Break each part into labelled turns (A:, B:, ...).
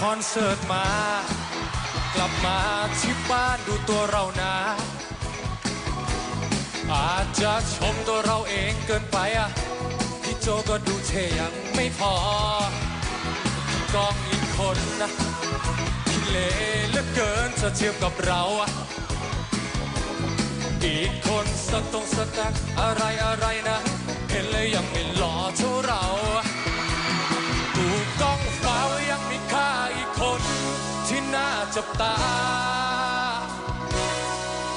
A: คอนเสิร์ตมา กลับมาที่บ้านดูตัวเรานะ อาจจะชมตัวเราเองเกินไปอะ พี่โจก็ดูเทยังไม่พอ กองอีกคนนะที่เละเหลือเกินจะเทียบกับเราอะอีกคนสตรงสตักอะไรอะไรนะ ที่น่าจับตา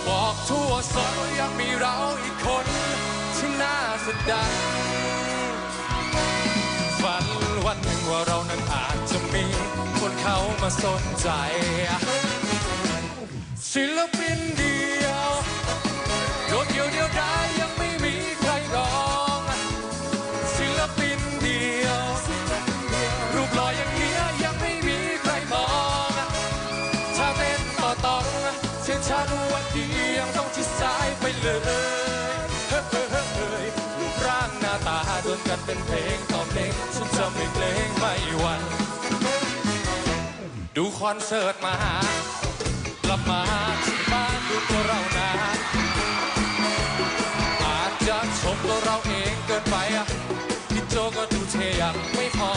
A: บอกทั่วซอยว่ายังมีเราอีกคนที่น่าสะดังฝันวันหนึ่งว่าเรานั้นอาจจะมีคนเขามาสนใจศิลปินดี ดียังต้องที่สายไปเลยเฮ้ยเฮ้ยรูปร่างหน้าตาโดนกันเป็นเพลงต่อเพลงฉันจะไม่เพลงไม่หวันดูคอนเสิร์ตมากลับมาที่บ้านดูตัวเรานะอาจจะชมตัวเราเองเกินไปอะพี่โจก็ดูเทยังไม่พอ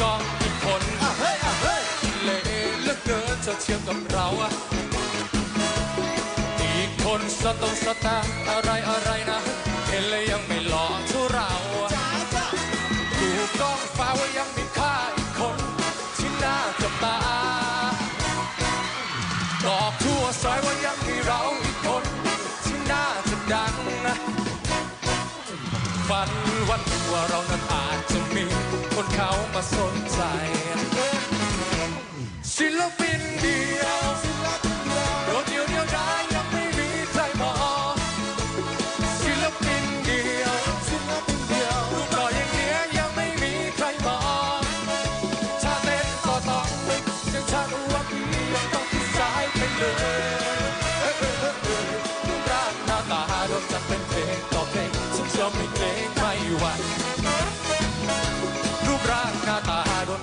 A: ก็อีกคนอะเฮ้ยอะเฮ้ยเละเลือเกินจะเทียบกับเราอะ ตงสตาอะไรอะไรนะ เห็นเลยยังไม่หล่อเท่าเราอะดูกล้องฟ้าว่ายังมีค่าอีกคนที่น่าจับตาบอกทั่วซอยว่ายังมีเราอีกคนที่น่าจะดังนะฝันวันหนึ่งว่าเรานั้นอาจจะมีคนเขามาสนใจศิลปิน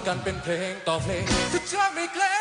A: กันเป็นเพลงต่อเพลงถ้าเธอไม่เกรงไม่หวั่น